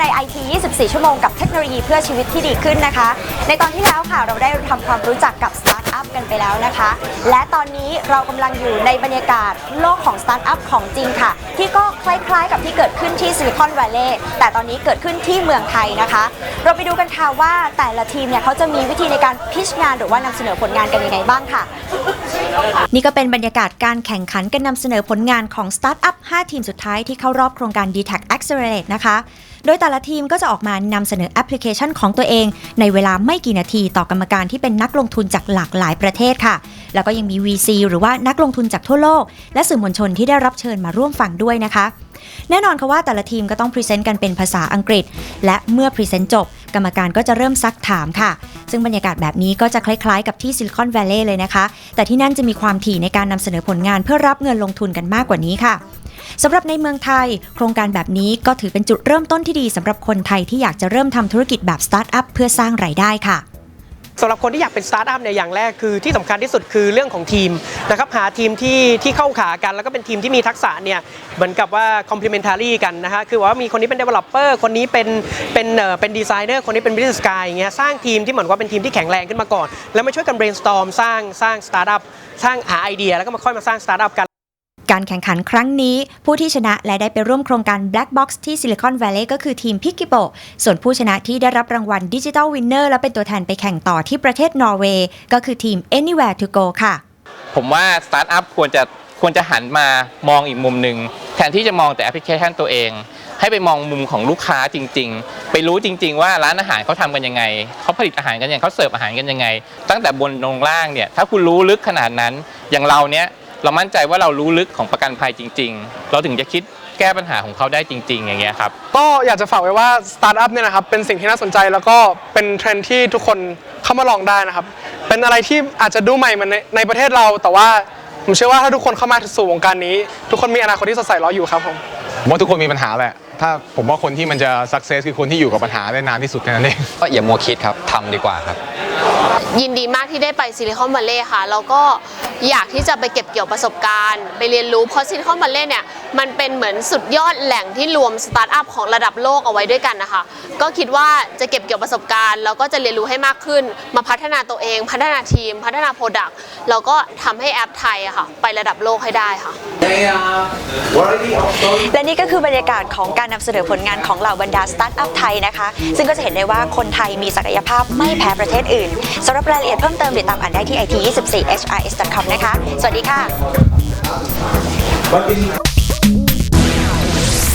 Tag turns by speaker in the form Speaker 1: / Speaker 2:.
Speaker 1: ใน IT 24 ชั่วโมงกับเทคโนโลยีเพื่อชีวิตที่ดีขึ้นนะคะ ในตอนที่แล้วค่ะเราได้ทำความรู้จักกับสตาร์ทอัพกันไปแล้วนะคะ และตอนนี้เรากำลังอยู่ในบรรยากาศโลกของสตาร์ทอัพของจริงค่ะ ที่ก็คล้ายๆ กับที่เกิดขึ้นที่ซิลิคอน v วล l e y แต่ตอนนี้เกิดขึ้นที่เมืองไทยนะคะ เราไปดูกันค่ะว่าแต่ละทีมเนี่ยเขาจะมีวิธีในการพิชงานหรือว่านำเสนอผลงานกันยังไงบ้างค่ะนี่ก็เป็นบรรยากาศการแข่งขันกันนำเสนอผลงานของสตาร์ทอัพ5ทีมสุดท้ายที่เข้ารอบโครงการ d t a c Accelerate นะคะ โดยแต่ละทีมก็จะออกมานำเสนอแอปพลิเคชันของตัวเอง ในเวลาไม่กี่นาทีต่อกรรมการที่เป็นนักลงทุนจากหลากหลายประเทศค่ะ แล้วก็ยังมี VC หรือว่านักลงทุนจากทั่วโลก และสื่อมวลชนที่ได้รับเชิญมาร่วมฟังด้วยนะคะ แน่นอนค่ะว่าแต่ละทีมก็ต้องพรีเซนต์กันเป็นภาษาอังกฤษ และเมื่อพรีเซนต์จบ กรรมการก็จะเริ่มซักถามค่ะ ซึ่งบรรยากาศแบบนี้ก็จะคล้ายๆ กับที่ซิลิคอน v วล l e y เลยนะคะ แต่ที่นั่นจะมีความถี่ในการนำเสนอผลงานเพื่อรับเงินลงทุนกันมากกว่านี้ค่ะ สำหรับในเมืองไทย โครงการแบบนี้ก็ถือเป็นจุดเริ่มต้นที่ดีสำหรับคนไทยที่อยากจะเริ่มทำธุรกิจแบบสตาร์ทอัพเพื่อสร้างรายได้ค่ะ
Speaker 2: สำหรับคนที่อยากเป็นสตาร์ทอัพเนี่ยอย่างแรกคือที่สำคัญที่สุดคือเรื่องของทีมนะครับหาทีมที่ที่เข้าขากัน แล้วก็เป็นทีมที่มีทักษะเนี่ยเหมือนกับว่า complementary กันนะฮะคือว่ามีคนนี้เป็น developer คนนี้เป็นเป็นเอ่อเป็นดีไซเนอร์คนนี้เป็น business guy อย่างเงี้ยสร้างทีมที่เหมือนว่าเป็นทีมที่แข็งแรงขึ้นมาก่อน แล้วมาช่วยกัน brainstorm สร้างสร้างสตาร์ทอัพสร้างหาไอเดีย แล้วก็มาค่อยมาสร้างสตาร์ทอัพกัน
Speaker 1: การแข่งขันครั้งนี้ ผู้ที่ชนะและได้ไปร่วมโครงการ Black Box ที่ Silicon Valley ก็คือทีม p i k i p o ส่วนผู้ชนะที่ได้รับรางวัล Digital Winner และเป็นตัวแทนไปแข่งต่อที่ประเทศนอร์เวย์ก็คือทีม Anywhere to Go ค่ะ
Speaker 3: ผมว่าสตาร์ทอัพควรจะควรจะหันมามองอีกมุมหนึ่งแทนที่จะมองแต่แอปพลิเคชันตัวเอง ให้ไปมองมุมของลูกค้าจริง ๆ ไปรู้จริง ๆ ว่าร้านอาหารเขาทำกันยังไงเขาผลิตอาหารกันยังไงเขาเสิร์ฟอาหารกันยังไง ตั้งแต่บนลงล่างเนี่ยถ้าคุณรู้ลึกขนาดนั้นอย่างเราเนี้ย เรามั่นใจว่าเรารู้ลึกของประกันภัยจริง ๆ เราถึงจะคิดแก้ปัญหาของเขาได้จริง ๆ อย่างเงี้ยครับ
Speaker 4: ก็อยากจะฝากไว้ว่าสตาร์ทอัพเนี่ยนะครับเป็นสิ่งที่น่าสนใจแล้วก็เป็นเทรนด์ที่ทุกคนเข้ามาลองได้นะครับ เป็นอะไรที่อาจจะดูใหม่เหมือนในในประเทศเรา แต่ว่าผมเชื่อว่าถ้าทุกคนเข้ามาสู่วงการนี้ ทุกคนมีอนาคตที่สดใสรออยู่ครับผม
Speaker 5: ผมว่าทุกคนมีปัญหาแหละ ถ้าผมว่าคนที่มันจะสักเซสคือคนที่อยู่กับปัญหาได้นานที่สุดแค่นั้นเอง
Speaker 6: ก็อย่ามัวคิดครับทำดีกว่าครับ
Speaker 7: ยินดีมากที่ได้ไปซิลิคอนวัลเลย์ค่ะ แล้วก็ อยากที่จะไปเก็บเกี่ยวประสบการณ์ ไปเรียนรู้เพราะซิลิคอนวัลเลย์เนี่ยมันเป็นเหมือนสุดยอดแหล่งที่รวมสตาร์ทอัพของระดับโลกเอาไว้ด้วยกันนะคะก็คิดว่าจะเก็บเกี่ยวประสบการณ์ แล้วก็จะเรียนรู้ให้มากขึ้น มาพัฒนาตัวเอง พัฒนาทีม พัฒนาโปรดักต์แล้วก็ทำให้แอปไทยอะค่ะ ไประดับโลกให้ได้ค่ะ
Speaker 1: และนี่ก็คือบรรยากาศของการนำเสนอผลงานของเหล่าบรรดาสตาร์ทอัพไทยนะคะ ซึ่งก็จะเห็นได้ว่าคนไทยมีศักยภาพไม่แพ้ประเทศอื่นสำหรับรายละเอียดเพิ่มเติมติดตามอ่านได้ที่ it24hrs.com นะคะ สวัสดีค่ะ